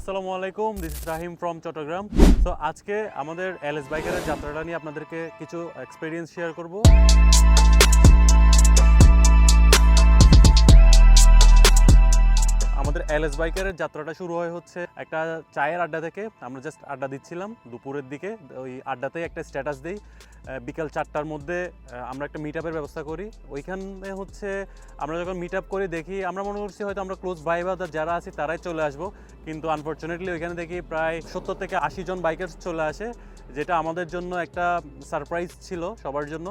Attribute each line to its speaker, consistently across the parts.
Speaker 1: আসসালামু আলাইকুম this is Rahim from Chattogram তো আজকে আমাদের এলএস বাইকারের যাত্রাটা নিয়ে আপনাদেরকে কিছু এক্সপিরিয়েন্স শেয়ার করব। আমাদের এলএস বাইকারের যাত্রাটা শুরু হয় হচ্ছে একটা চায়ের আড্ডা থেকে। আমরা জাস্ট আড্ডা দিচ্ছিলাম দুপুরের দিকে, ওই আড্ডাতেই একটা স্ট্যাটাস দিই। বিকাল চারটার মধ্যে আমরা একটা মিট আপের ব্যবস্থা করি। ওইখানে হচ্ছে আমরা যখন মিট আপ করি, দেখি আমরা মনে করছি হয়তো আমরা ক্লোজ বাই বা যারা আছি তারাই চলে আসব। কিন্তু আনফর্চুনেটলি ওইখানে দেখি প্রায় সত্তর থেকে আশি জন বাইকার্স চলে আসে, যেটা আমাদের জন্য একটা সারপ্রাইজ ছিল সবার জন্য।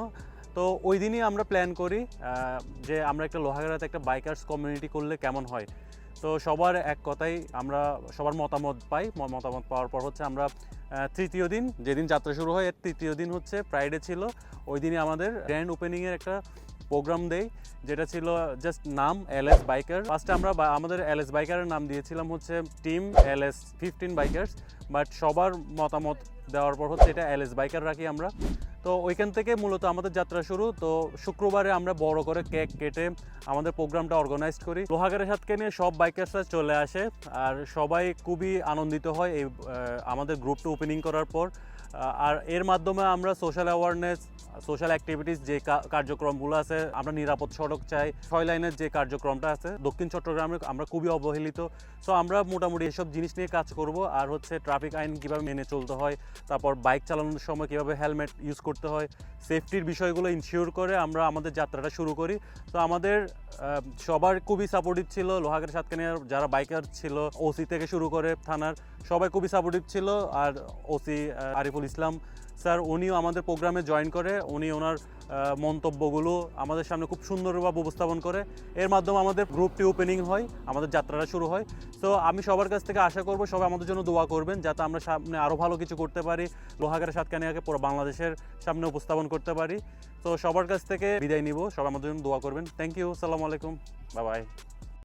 Speaker 1: তো ওই দিনই আমরা প্ল্যান করি যে আমরা একটা লোহাগাড়াতে একটা বাইকার্স কমিউনিটি করলে কেমন হয়। তো সবার এক কথাই আমরা সবার মতামত পাই। মতামত পাওয়ার পর হচ্ছে আমরা তৃতীয় দিন, যেদিন যাত্রা শুরু হয়, এর তৃতীয় দিন হচ্ছে ফ্রাইডে ছিল। ওই দিনই আমাদের গ্র্যান্ড ওপেনিংয়ের একটা প্রোগ্রাম দেই যেটা ছিল জাস্ট নাম এল এস বাইকার ফার্স্টে আমরা আমাদের এল এস বাইকারের নাম দিয়েছিলাম হচ্ছে team L S fifteen bikers but সবার মতামত দেওয়ার পর হচ্ছে এটা এল এস বাইকার রাখি আমরা। তো ওইখান থেকে মূলত আমাদের যাত্রা শুরু। তো শুক্রবারে আমরা বড় করে কেক কেটে আমাদের প্রোগ্রামটা অর্গানাইজ করি। লোহাগারের সাথে নিয়ে সব বাইকার্সরা চলে আসে আর সবাই খুবই আনন্দিত হয় এই আমাদের গ্রুপটা ওপেনিং করার পর। আর এর মাধ্যমে আমরা সোশ্যাল অ্যাওয়ারনেস সোশ্যাল অ্যাক্টিভিটিস যে কার্যক্রমগুলো আছে, আমরা নিরাপদ সড়ক চাই, ছয় লাইনের যে কার্যক্রমটা আছে, দক্ষিণ চট্টগ্রামে আমরা খুবই অবহেলিত। সো আমরা মোটামুটি এসব জিনিস নিয়ে কাজ করব আর হচ্ছে ট্রাফিক আইন কীভাবে মেনে চলতে হয় তারপর বাইক চালানোর সময় কীভাবে হেলমেট ইউজ করতে হয় সেফটির বিষয়গুলো ইনশিওর করে আমরা আমাদের যাত্রাটা শুরু করি। তো আমাদের সবার খুবই সাপোর্টিভ ছিল লোহাগের সাতকানিয়ার যারা বাইকার ছিল ওসি থেকে শুরু করে থানার, সবাই খুবই সাপোর্টিভ ছিল। আর O C Ariful Islam sir, উনিও আমাদের প্রোগ্রামে জয়েন করে, উনি ওনার মন্তব্যগুলো আমাদের সামনে খুব সুন্দরভাবে উপস্থাপন করে। এর মাধ্যমে আমাদের গ্রুপটি ওপেনিং হয়, আমাদের যাত্রাটা শুরু হয়। তো আমি সবার কাছ থেকে আশা করব সবাই আমাদের জন্য দোয়া করবেন, যাতে আমরা সামনে আরও ভালো কিছু করতে পারি লোহাগারের সাতকানিয়াকে পুরো বাংলাদেশের সামনে উপস্থাপন করতে পারি। তো সবার কাছ থেকে বিদায় নিব, সবাই আমাদের জন্য দোয়া করবেন। থ্যাংক ইউ সালাম আলাইকুম বাই বাই